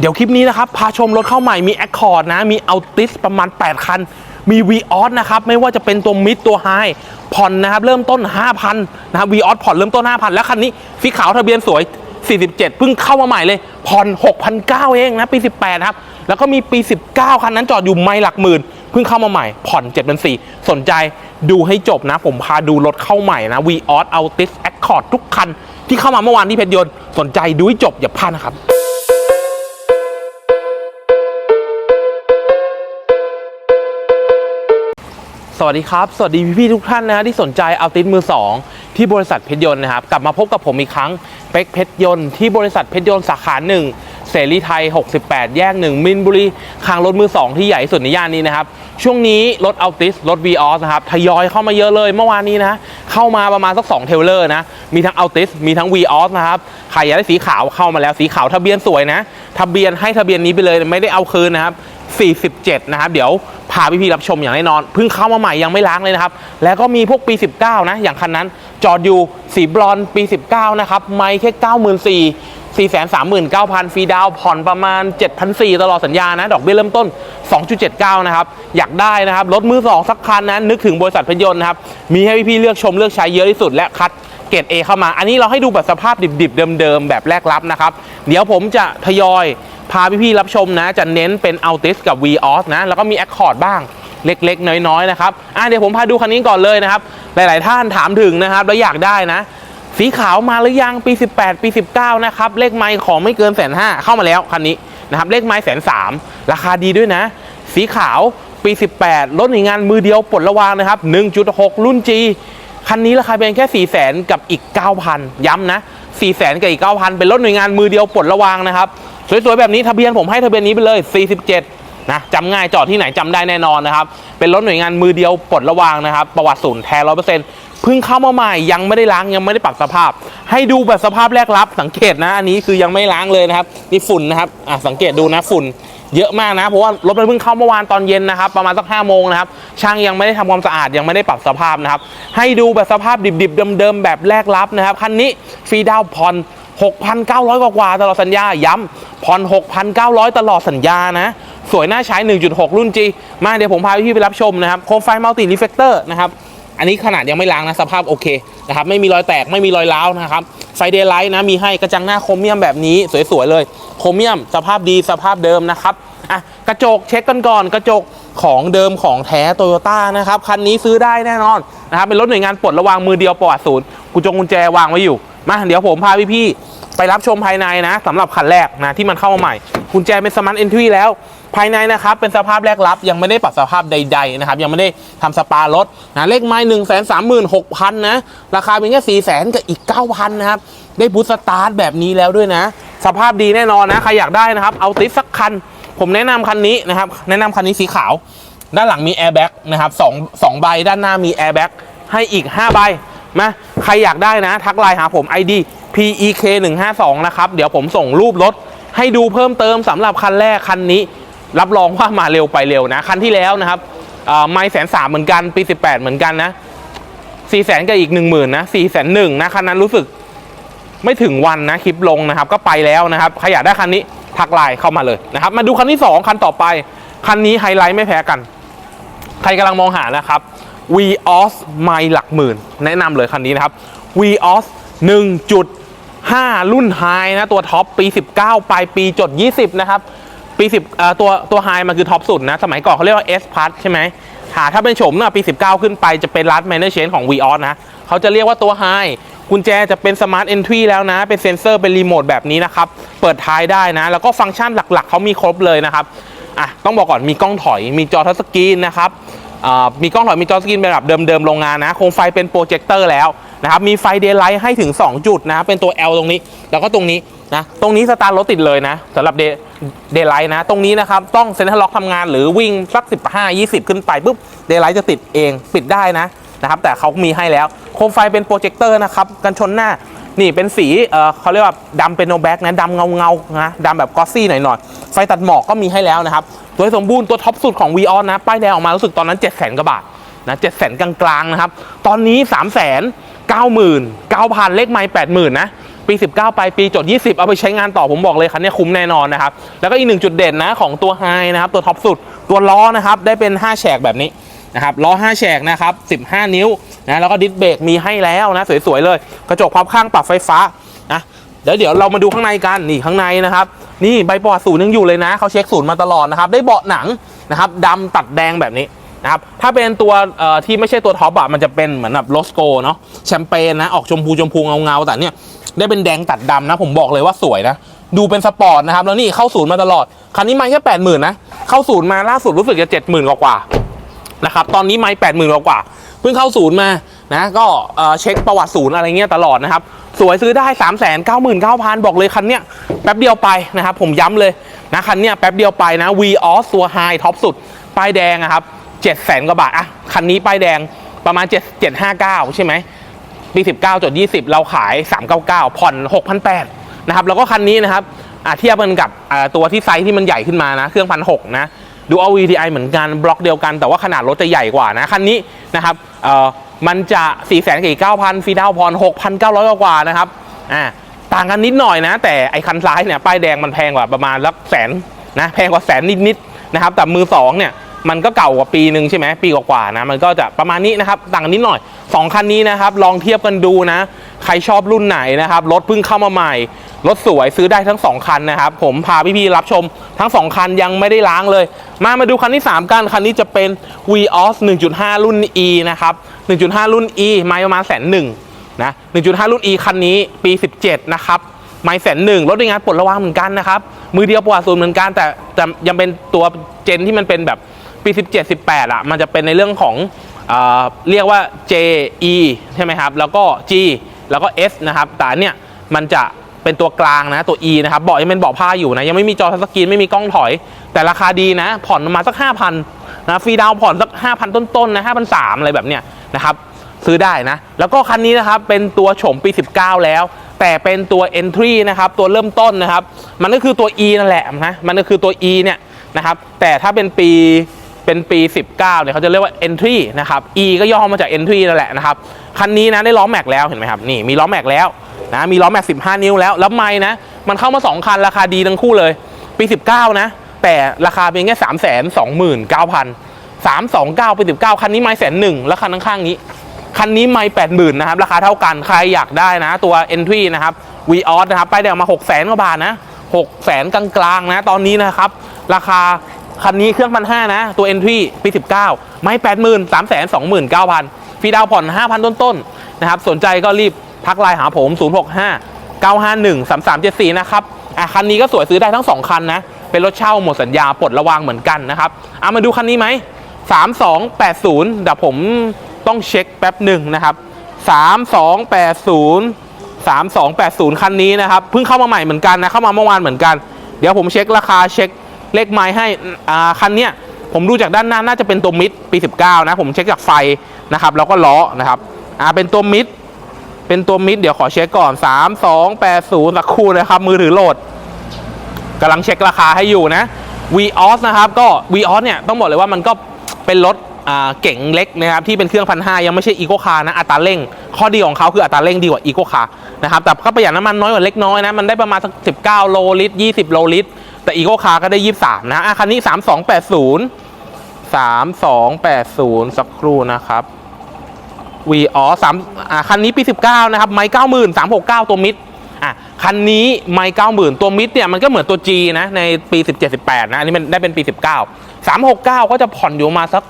เดี๋ยวคลิปนี้นะครับพาชมรถเข้าใหม่มี Accord นะ มี Altis ประมาณ 8 คัน มี v ีออสนะครับ ไม่ว่าจะเป็นตัวมิดตัวไฮผ่อนนะครับ เริ่มต้น 5,000 นะครับ v ีออสผ่อนเริ่มต้น 5,000 แล้วคันนี้สีขาวทะเบียนสวย 47 เพิ่งเข้ามาใหม่เลย ผ่อน6,900เองนะปี 18 ครับ แล้วก็มีปี 19 คันนั้นจอดอยู่ไม่หลักหมื่นเพิ่งเข้ามาใหม่ ผ่อน7,400สนใจดูให้จบนะ ผมพาดูรถเข้าใหม่นะ v ีออส Altis Accord ทุกคันที่เข้ามาเมื่อวานที่เพชรยนต์สนใจดูให้จบอย่าพลาดนะครับ สวัสดีครับ สวัสดีพี่ๆทุกท่านนะที่สนใจเอาติสมือ 2 ที่บริษัทเพชรยนต์นะครับ กลับมาพบกับผมอีกครั้งเป็กเพชรยนต์ที่บริษัทเพชรยนต์สาขาหนึ่งเสรีไทย 68 แยก 1 มินบุรีคางรถมือ 2 ที่ใหญ่ที่สุดในย่านนี้นะครับ ช่วงนี้รถอัลติสรถ v ีออสนะครับ ทยอยเข้ามาเยอะเลยเมื่อวานนี้นะ เข้ามาประมาณสัก 2 เทลเลอร์นะ มีทั้งอัลติสมีทั้ง v ีออสนะครับ ใครอยากได้สีขาวเข้ามาแล้วสีขาวทะเบียนสวยนะ ทะเบียนให้ทะเบียนนี้ไปเลยไม่ได้เอาคืนนะครับ 47 นะครับ เดี๋ยวาพี่ๆรับชมอย่างแน่นอนเพิ่งเข้ามาใหม่ยังไม่ล้างเลยนะครับ แล้วก็มีพวกปี 19 นะ อย่างคันนั้น จอดอยู่สีบรอนปี 19 นะครับ ไม่แค่ 9 4 439,000ฟรีดาวผ่อนประมาณ 7,400 ตลอดสัญญานะ ดอกเบี้ยเริ่มต้น 2.79 นะครับ อยากได้นะครับ รถมือ 2 สักคันนะ นึกถึงบริษัทพยนต์นะครับ มีให้พี่ๆเลือกชมเลือกใช้เยอะที่สุดและคัดเกรด A เข้ามา อันนี้เราให้ดูแบบสภาพดิบๆ เดิมๆ แบบแรกรับนะครับ เดี๋ยวผมจะทยอย พาพี่ๆรับชมนะ จะเน้นเป็น Altis กับ v ีออสนะ แล้วก็มี Accord บ้างเล็กๆ น้อยๆนะครับอะเดี๋ยวผมพาดูคันนี้ก่อนเลยนะครับ หลายๆท่านถามถึงนะครับ แล้วอยากได้นะ สีขาวมาหรือยังปี 18 ปี 19 นะครับ เลขไมค์ของไม่เกินแสนห้าเข้ามาแล้วคันนี้นะครับ เลขไมค์แสนสามราคาดีด้วยนะ สีขาวปี 18 รถหน่วยงานมือเดียวปลดระวางนะครับ 1.6 รุ่น G คันนี้ราคาเพียงแค่ 4 0 0 0 0 0กับอีก 9,000 ย้ำนะ 4 0 0 0 0กับอีก 9,000 เป็นรถหน่วยงานมือเดียวปลดระวางนะครับ สวยๆแบบนี้ทะเบียนผมให้ทะเบียนนี้ไปเลย 47 นะจำง่ายจอดที่ไหนจำได้แน่นอนนะครับ เป็นรถหน่วยงานมือเดียวปลดระวางนะครับ ประวัติศูนย์แท้ร้อยเปอร์เซ็นต์เพิ่งเข้ามาใหม่ยังไม่ได้ล้างยังไม่ได้ปรับสภาพ ให้ดูแบบสภาพแรกรับ สังเกตนะ อันนี้คือยังไม่ล้างเลยนะครับนี่ฝุ่นนะครับอะสังเกตดูนะฝุ่นเยอะมากนะเพราะว่ารถมันเพิ่งเข้าเมื่อวานตอนเย็นนะครับ ประมาณสัก5โมงนะครับช่างยังไม่ได้ทำความสะอาดยังไม่ได้ปรับสภาพนะครับ ให้ดูแบบสภาพดิบๆเดิมๆแบบแรกรับนะครับคันนี้ฟรีดาวน์ผ่อน 6,900 กว่าตลอดสัญญา ย้ำผ่อน 6,900 ตลอดสัญญานะ สวยน่าใช้ 1.6 รุ่น G มาเดี๋ยวผมพาพี่ไปรับชมนะครับ โคมไฟมัลติรีเฟกเตอร์นะครับ อันนี้ขนาดยังไม่ล้างนะ สภาพโอเคนะครับ ไม่มีรอยแตก ไม่มีรอยร้าวนะครับ ไฟเดย์ไลท์นะ มีให้กระจังหน้าโครเมียมแบบนี้ สวยๆเลย โครเมียม สภาพดี สภาพเดิมนะครับ อะ กระจกเช็คกันก่อน กระจกของเดิมของแท้โตโยต้านะครับ คันนี้ซื้อได้แน่นอนนะครับ เป็นรถหน่วยงานปลดระวางมือเดียวประวัติศูนย์กุญจงกุญแจวางไว้อยู่ มาเดี๋ยวผมพาพี่ๆไปรับชมภายในนะสำหรับคันแรกนะที่มันเข้ามาใหม่กุญแจเป็นสมาร์ทเอนทรีแล้วภายในนะครับเป็นสภาพแรกรับ ยังไม่ได้ปรับสภาพใด ๆ นะครับ ยังไม่ได้ทำสปารถนะเลขไม้หนึ่งแสนสามหมื่นหกพันนะ ราคาเป็นแค่สี่แสนกับอีกเก้าพันนะครับ ได้บูสต์สตาร์ทแบบนี้แล้วด้วยนะ สภาพดีแน่นอนนะ ใครอยากได้นะครับ เอาติดสักคัน ผมแนะนำคันนี้นะครับ แนะนำคันนี้สีขาว ด้านหลังมีแอร์แบ็กนะครับสองสองใบด้านหน้ามีแอร์แบ็กให้อีก 5 ใบมา ใครอยากได้นะ ทักไลน์หาผม ID PEK 1 5 2นะครับ เดี๋ยวผมส่งรูปรถให้ดูเพิ่มเติมสำหรับคันแรกคันนี้ รับรองว่ามาเร็วไปเร็วนะ คันที่แล้วนะครับไม่แสนสามเหมือนกัน ปี 18 เหมือนกันนะ4แสนกับอีก 1 0,000นะ4แสนหนึ่งนะ คันนั้นรู้สึกไม่ถึงวันนะคลิปลงนะครับ ก็ไปแล้วนะครับใครอยากได้คันนี้ทักไลน์เข้ามาเลยนะครับ มาดูคันที่ 2 คันต่อไป คันนี้ไฮไลท์ไม่แพ้กัน ใครกำลังมองหานะครับ v ีออสไม่หลักหมื่น แนะนำเลยคันนี้นะครับ v ีออส1.5 รุ่นไฮนะตัวท็อปปี 19 ปลายปีจด 20 นะครับ ปี 10ตัวตัวไฮมันคือท็อปสุดนะ สมัยก่อนเขาเรียกว่า S Plus ใช่ไหมหาถ้าเป็นโฉมเนี่ยปี 19 ขึ้นไปจะเป็นรัดแมนเนอร์เชนของ v ีออสนะเขาจะเรียกว่าตัวไฮกุญแจจะเป็นสมาร์ทเอนทรีแล้วนะ เป็นเซ็นเซอร์เป็นรีโมทแบบนี้นะครับ เปิดท้ายได้นะ แล้วก็ฟังก์ชันหลักๆ เขามีครบเลยนะครับอะต้องบอกก่อนมีกล้องถอยมีจอทัชสกรีนนะครับ มีกล้องถอยมีจอสกรีนแบบเดิมๆโรงงานนะโคมไฟเป็นโปรเจคเตอร์แล้วนะครับมีไฟเดย์ไลท์ให้ถึง 2 จุดนะเป็นตัว L ตรงนี้ แล้วก็ตรงนี้นะตรงนี้สตาร์ทรถติดเลยนะสำหรับเดเดย์ไลท์นะ ตรงนี้นะครับ ต้องเซ็นทรัลล็อกทำงานหรือวิ่งสัก 15 20 ขึ้นไปปุ๊บเดย์ไลท์จะติดเองปิดได้นะนะครับแต่เขามีให้แล้วโคมไฟเป็นโปรเจคเตอร์นะครับกันชนหน้า นี่เป็นสีเออเขาเรียกว่าดำเป็นโนแบ็กนะดำเงาเงาๆนะดำแบบกอสซี่หน่อยๆ ไฟตัดหมอกก็มีให้แล้วนะครับโดยสมบูรณ์ตัวท็อปสุดของ v ีออนนะ ป้ายแดงออกมารู้สึกตอนนั้น 7 0 0 0 0 0กว่าบาทนะ7 0 0 0 0 0กลางๆนะครับ ตอนนี้ 3 9 9 0 0 0 เลขไม้80,000 นะ ปี 19 ไปปีจด 20 เอาไปใช้งานต่อผมบอกเลยคันนี้คุ้มแน่นอนนะครับ แล้วก็อีกหนึ่งจุดเด่นนะของตัวไฮนะครับตัวท็อปสุดตัวล้อนะครับได้เป็น 5 แฉกแบบนี้ นะครับล้อ5แฉกนะครับ15 นิ้วนะแล้วก็ดิสเบรกมีให้แล้วนะสวยๆเลย กระจกพับข้างปรับไฟฟ้านะเดี๋ยวเดี๋ยวเรามาดูข้างในกันนี่ข้างในนะครับ นี่ใบปอดศูนย์ยังอยู่เลยนะเขาเช็คศูนย์มาตลอดนะครับ ได้เบาะหนังนะครับดำตัดแดงแบบนี้นะครับถ้าเป็นตัวที่ไม่ใช่ตัวท็อปอะมันจะเป็นเหมือนแบบโลสโกเนาะแชมเปญนะออกชมพูชมพูเงาเงาๆแต่เนี่ยได้เป็นแดงตัดดำนะ ผมบอกเลยว่าสวยนะ ดูเป็นสปอร์ตนะครับ แล้วนี่เข้าศูนย์มาตลอด คันนี้ม่แค่แปดหมื่นนะ เข้าศูนย์มาล่าสุดรู้สึกจะเจ็ดหมื่นกว่า นะครับตอนนี้ไม่แปดหมื่นกว่าเพิ่งเข้าศูนย์มานะก็เช็คประวัติศูนย์อะไรเงี้ยตลอดนะครับสวยซื้อได้ 3 9 9 9 0 0 0 บอกเลยคันเนี้ยแป๊บเดียวไปนะครับผมย้ำเลยนะคันเนี้ยแป๊บเดียวไปนะ V o s ตัวไฮท็อปสุด ป้ายแดงอะครับ7 0 0 0 0กว่าบาทอะคันนี้ป้ายแดงประมาณ 7 759 ใช่ไหมปี 19จด20 เราขาย 399 ผ่อน 6,800นะครับแล้วก็คันนี้นะครับเทียบกันกับตัวที่ไซส์ที่มันใหญ่ขึ้นมานะเครื่องพันหนะ ดูเอา VTI เหมือนกันบล็อกเดียวกัน แต่ว่าขนาดรถจะใหญ่กว่านะ คันนี้นะครับเอ่อมันจะ4 0 0 0 0กับ9,000ฟรีดาวน์ผ่อน6,900 กว่านะครับอ่าต่างกันนิดหน่อยนะ แต่ไอ้คันซ้ายเนี่ยป้ายแดงมันแพงกว่าประมาณลักแสนนะแพงกว่าแสนนิดๆนะครับแต่มือสองเนี่ย มันก็เก่ากว่าปีหนึ่งใช่ไหมปีกว่าๆนะมันก็จะประมาณนี้นะครับต่างกันนิดหน่อย 2 คันนี้นะครับลองเทียบกันดูนะ ใครชอบรุ่นไหนนะครับรถเพิ่งเข้ามาใหม่ รถสวยซื้อได้ทั้ง 2 คันนะครับ ผมพาพี่ๆรับชมทั้ง 2 คันยังไม่ได้ล้างเลย มามาดูคันที่ 3 กัน คันนี้จะเป็น v o s 1.5 รุ่น E นะครับ 1.5 รุ่น E มาประมาณแสนหนึ่งนะ1.5 รุ่น E คันนี้ปี 17 นะครับไม่แสนหนึ่งรถในงานปลดระวางเหมือนกันนะครับ มือเดียวประวัติศูนย์เหมือนกันแต่แต่ยังเป็นตัวเจนที่มันเป็นแบบ ปี 17 18อะมันจะเป็นในเรื่องของเอเรียกว่า J E ใช่ไหมครับ แล้วก็ G แล้วก็ S นะครับแต่เนี่ยมันจะเป็นตัวกลางนะตัว E นะครับเบาะยังเป็นเบาะผ้าอยู่นะ ยังไม่มีจอทัชสกรีนไม่มีกล้องถอย แต่ราคาดีนะ ผ่อนมาสัก 5,000นะฟรีดาวผ่อนสัก 5,000 ต้นๆนะ5,300อะไรแบบเนี้ยนะครับซื้อได้นะ แล้วก็คันนี้นะครับ เป็นตัวโฉมปี 19 แล้ว แต่เป็นตัว entry นะครับ ตัวเริ่มต้นนะครับ มันก็คือตัว e นั่นแหละนะมันก็คือตัว e เนี่ยนะครับ แต่ถ้าเป็นปี เป็นปี 19เนี่ยเขาจะเรียกว่า entry นะครับ e ก็ย่อมาจาก entry นั่นแหละนะครับ คันนี้นะได้ล้อแม็กแล้วเห็นไหมครับ นี่มีล้อแม็กแล้วนะ มีล้อแม็ก 15 นิ้วแล้ว แล้วไม่นะ มันเข้ามา 2 คันราคาดีทั้งคู่เลย ปี 19 นะ แต่ราคาเพียงแค่3 2 9 0 0 0 329 ปี 19 คันนี้ไม่แสนหนึ่งแล้วคันข้างๆนี้ คันนี้ไม่แปดหมื่นะครับ ราคาเท่ากัน ใครอยากได้นะ ตัว Entry นะครับ v ีออสนะครับ ไปเดี๋ยวมา 6 0 0 0 0 0กว่าบาทนะ6 0 0 0 0 0กลางๆนะ ตอนนี้นะครับ ราคา คันนี้เครื่องพันห้านะ ตัว Entry ปี 19 ไม่แปดหมื่นสามแสนสองหมื่นเก้าพันฟรีดาวผ่อน5,000ต้นๆนะครับ สนใจก็รีบทักไลน์หาผม 065 951 3374 นะครับอะคันนี้ก็สวยซื้อได้ทั้ง 2 คันนะ เป็นรถเช่าหมดสัญญาปลดระวางเหมือนกันนะครับเอามาดูคันนี้ไหม 3280เดี๋ยวผมต้องเช็คแป๊บหนึ่งนะครับ 3280 3280 คันนี้นะครับ เพิ่งเข้ามาใหม่เหมือนกันนะ เข้ามาเมื่อวานเหมือนกัน เดี๋ยวผมเช็คราคาเช็ค เลขไม้ให้อ่าคันเนี้ยผมดูจากด้านหน้าน่าจะเป็นตัวมิดปี 19 นะ ผมเช็คจากไฟนะครับ แล้วก็ล้อนะครับอ่าเป็นตัวมิดเป็นตัวมิดเดี๋ยวขอเช็คก่อน 3280สักครู่นะครับ มือถือโหลดกำลังเช็คราคาให้อยู่นะ v ีออสนะครับก็ v ีออสเนี่ยต้องบอกเลยว่ามันก็เป็นรถอ่าเก๋งเล็กนะครับที่เป็นเครื่องพันห้ายังไม่ใช่อีโคคาร์นะอัตราเร่ง ข้อดีของเขาคืออัตราเร่งดีกว่าอีโคคาร์นะครับแต่ก็ประหยัดน้ำมันน้อยกว่าเล็กน้อยนะมันได้ประมาณสัก19 โลลิตร 20 โลลิตร แต่อีโคคาร์ก็ได้ 23 นะอะคันนี้ 3280 3280 สักครู่นะครับวีอ๋อสามอ่าคันนี้ปี 19 นะครับ ไม้เก้าหมื่นสามหกเก้าตัวมิดอะคันนี้ไม้เก้าหมื่นตัวมิดเนี่ยมันก็เหมือนตัว G นะในปี 17 18 นะอันนี้มันได้เป็นปี 19 369 ก็จะผ่อนอยู่มาสัก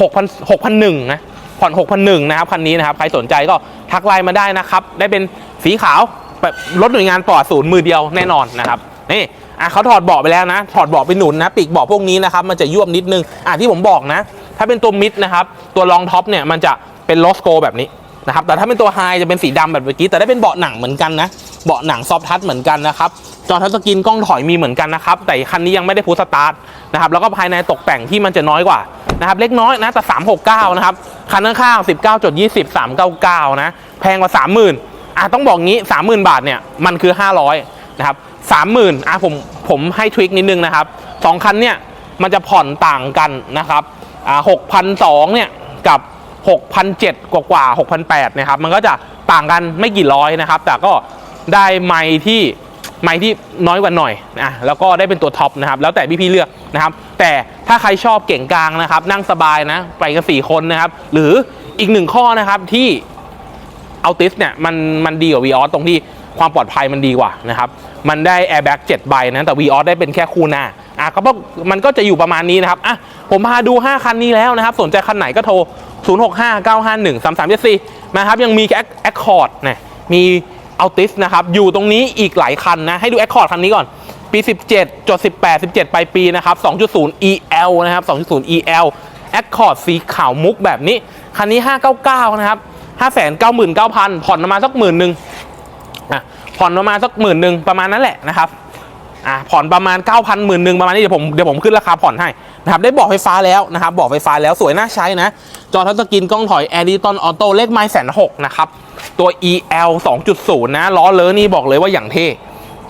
6,000 6,001นะผ่อน 6,001นะครับคันนี้นะครับ ใครสนใจก็ทักไลน์มาได้นะครับ ได้เป็นสีขาวแบบรถหน่วยงานปลอดศูนย์มือเดียวแน่นอนนะครับ นี่ อะเขาถอดเบาะไปแล้วนะ ถอดเบาะไปหนุนนะปีกเบาะพวกนี้นะครับมันจะยวบนิดนึงอะที่ผมบอกนะ ถ้าเป็นตัวมิดนะครับตัวรองท็อปเนี่ยมันจะเป็นโลสโกแบบนี้นะครับแต่ถ้าเป็นตัวไฮจะเป็นสีดำแบบเมื่อกี้แต่ได้เป็นเบาะหนังเหมือนกันนะเบาะหนังซอฟทัชเหมือนกันนะครับจอทัชสกรีนกล้องถอยมีเหมือนกันนะครับแต่คันนี้ยังไม่ได้พูสตาร์ทนะครับแล้วก็ภายในตกแต่งที่มันจะน้อยกว่านะครับเล็กน้อยนะแต่369นะครับคันข้างๆ19.20 399นะแพงกว่า 30,000อะต้องบอกงี้ 30,000 บาทเนี่ยมันคือ 500นะครับ 30,000อะผมผมให้ทริคนิดนึงนะครับสองคันเนี่ยมันจะผ่อนต่างกันนะครับอ่า6,200เนี่ยกับ6,700กว่ากว่าๆ6,800นะครับมันก็จะต่างกันไม่กี่ร้อยนะครับ แต่ก็ได้ไมค์ที่ไมค์ที่น้อยกว่าหน่อยนะแล้วก็ได้เป็นตัวท็อปนะครับ แล้วแต่พี่ๆเลือกนะครับ แต่ถ้าใครชอบเก่งกลางนะครับ นั่งสบายนะ ไปกันสี่คนนะครับ หรืออีกหนึ่งข้อนะครับที่เอาติสเนี่ยมันมันดีกว่า v ีออสตรงที่ความปลอดภัยมันดีกว่านะครับ มันได้แอร์แบ็ก7ใบนะแต่ v ีออสได้เป็นแค่คู่หน้าอะก็มันก็จะอยู่ประมาณนี้นะครับอะผมพาดู 5 คันนี้แล้วนะครับ สนใจคันไหนก็โทร 0 6 5 9 5 1 3 3 7 4นะครับ ยังมีแอคคอร์ดนะมีอัลติสนะครับ อยู่ตรงนี้อีกหลายคันนะ ให้ดูแอคคอร์ดคันนี้ก่อน ปี 17จด18 17 ปลายปีนะครับ 2.0 EL นะครับ 2.0 EL แอคคอร์ดสีขาวมุกแบบนี้ คันนี้ 599 นะครับ 599,000 ผ่อนประมาณสักหมื่นหนึ่งอะ ผ่อนประมาณสักหมื่นหนึ่งประมาณนั้นแหละนะครับอ่าผ่อนประมาณ9,000หมื่นหนึ่งประมาณนี้เดี๋ยวผมเดี๋ยวผมขึ้นราคาผ่อนให้นะครับได้บอกไฟฟ้าแล้วนะครับบอกไฟฟ้าแล้วสวยน่าใช้นะ จอทัชสกรีนกล้องถอย a i r d i t o n Auto เลขไม้แสนหกนะครับตัว EL 2.0 นะล้อเลอนี่บอกเลยว่าอย่างเท่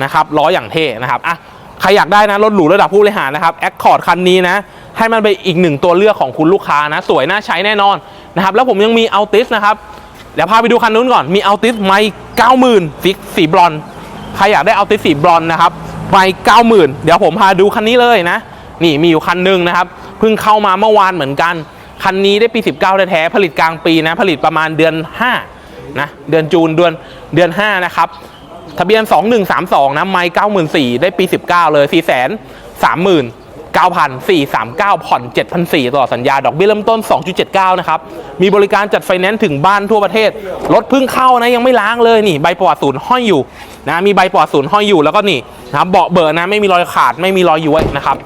นะครับล้ออย่างเท่นะครับอะใครอยากได้นะรถหรูระดับผู้บริหารนะครับ Accord คันนี้นะให้มันไปอีกหนึ่งตัวเลือกของคุณลูกค้านะ สวยน่าใช้แน่นอนนะครับแล้วผมยังมี Altis นะครับ เดี๋ยวพาไปดูคันนู้นก่อน มี Altis ไมค์90,000สีสีบรอนซ์ใครอยากได้เอาติสสีบรอนซ์นะครับไปเก้าหมื่นเดี๋ยวผมพาดูคันนี้เลยนะ นี่มีอยู่คันหนึ่งนะครับ เพิ่งเข้ามาเมื่อวานเหมือนกัน คันนี้ได้ปี 19 แท้ๆ ผลิตกลางปีนะ ผลิตประมาณเดือน 5 นะ เดือนจูนเดือนเดือน 5 นะครับ ทะเบียน 2132 นะ ไมค์94,000ได้ปี 19 เลย4 3 0 0 0 9,439 ผ่อน 7,400ตลอดสัญญา ดอกเบี้ยเริ่มต้น 2.79 นะครับ มีบริการจัดไฟแนนซ์ถึงบ้านทั่วประเทศ รถเพิ่งเข้านะ ยังไม่ล้างเลยนี่ ใบประวัติศูนย์ห้อยอยู่นะ มีใบประวัติศูนย์ห้อยอยู่แล้วก็นี่นะครับเบาะเบอร์นะ ไม่มีรอยขาด ไม่มีรอยย้วยนะครับ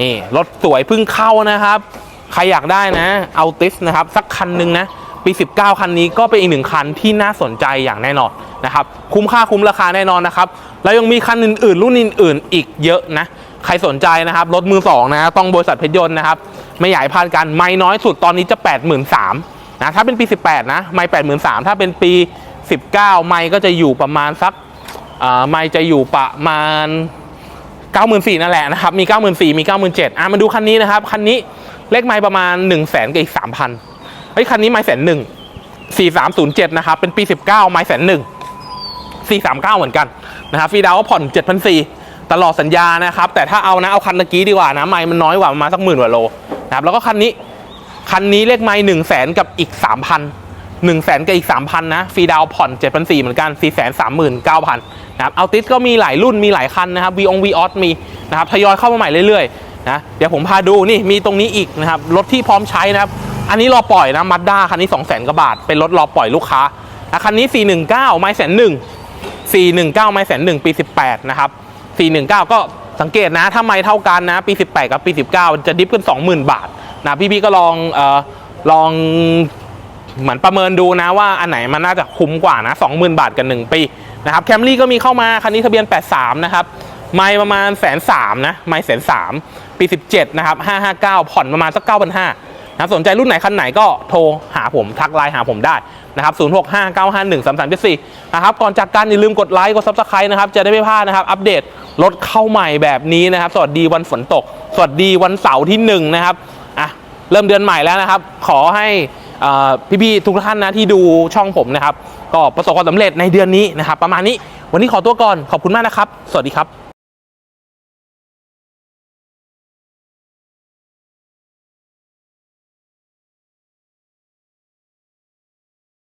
นี่รถสวยเพิ่งเข้านะครับ ใครอยากได้นะเอาติสนะครับสักคันหนึ่งนะปี 19 คันนี้ก็เป็นอีกหนึ่งคันที่น่าสนใจอย่างแน่นอนนะครับ คุ้มค่าคุ้มราคาแน่นอนนะครับ แล้วยังมีคันอื่นๆ รุ่นอื่นๆ อีกเยอะนะ ใครสนใจนะครับรถมือสองนะต้องบริษัทเพชรยนต์นะครับไม่ใหญ่พลาดกันไม่น้อยสุดตอนนี้จะ83,000นะถ้าเป็นปี 18 นะไม่83,000ถ้าเป็นปี 19 ไม่ก็จะอยู่ประมาณสักอ่าไม่จะอยู่ประมาณ 94,000นั่นแหละนะครับมี 94,000มี 97,000อะมาดูคันนี้นะครับคันนี้เลขไม้ประมาณ 1 0 0 0 0แสนกับอีก3,000เฮ้ยคันนี้ไม้แสนหนึ่ง4307 นะครับ เป็นปี 19 ไม้แสนหนึ่ง439 เหมือนกันนะครับฟรีดาวก็ผ่อน7,400 ตลอดสัญญานะครับ แต่ถ้าเอานะเอาคันตะกี้ดีกว่านะไม้มันน้อยกว่าประมาณสักหมื่นกว่าโลนะครับแล้วก็คันนี้คันนี้เลขไม้1 0 0 0 0แสนกับอีก3,000 1 0 0 0 0แสนกับอีก3,000นนะฟรีดาวผ่อน7,400เหมือนกัน439,000นเก้าพันนะครับเอาติสก็มีหลายรุ่นมีหลายคันนะครับวีองวีออสมีนะครับทยอยเข้ามาใหม่เรื่อยๆนะเดี๋ยวผมพาดูนี่มีตรงนี้อีกนะครับรถที่พร้อมใช้นะครับอันนี้รอปล่อยนะมัดด้าคันนี้2 0 0 0 0 0กว่าบาท เป็นรถรอปล่อยลูกค้าคันนี้ 419 ไม้แสนหนึ่ง419 ไม้แสนหนึ่งปี 18 นะครับ 419 ก็สังเกตนะ ถ้าไม้เท่ากันนะ ปี 18 กับปี 19 จะดิฟกัน 20,000 บาทนะพี่ๆก็ลองเอ่อลองเหมือนประเมินดูนะว่าอันไหนมันน่าจะคุ้มกว่านะ 20,000 บาทกัน 1 ปีนะครับแคมรี่ก็มีเข้ามาคันนี้ทะเบียน 83 นะครับ ไม่ประมาณแสนสามนะ ไม่แสนสามปี 17 นะครับ 559 ผ่อนประมาณสัก 9,500นะสนใจรุ่นไหนคันไหนก็โทรหาผมทักไลน์หาผมได้ นะครับ0659513374นะครับก่อนจากกันอย่าลืมกดไลค์กด Subscribe นะครับจะได้ไม่พลาดนะครับอัปเดตรถเข้าใหม่แบบนี้นะครับ สวัสดีวันฝนตก สวัสดีวันเสาร์ที่1นะครับอะเริ่มเดือนใหม่แล้วนะครับ ขอให้พี่ๆทุกท่านนะที่ดูช่องผมนะครับ ก็ประสบความสำเร็จในเดือนนี้นะครับ ประมาณนี้วันนี้ขอตัวก่อนขอบคุณมากนะครับ สวัสดีครับ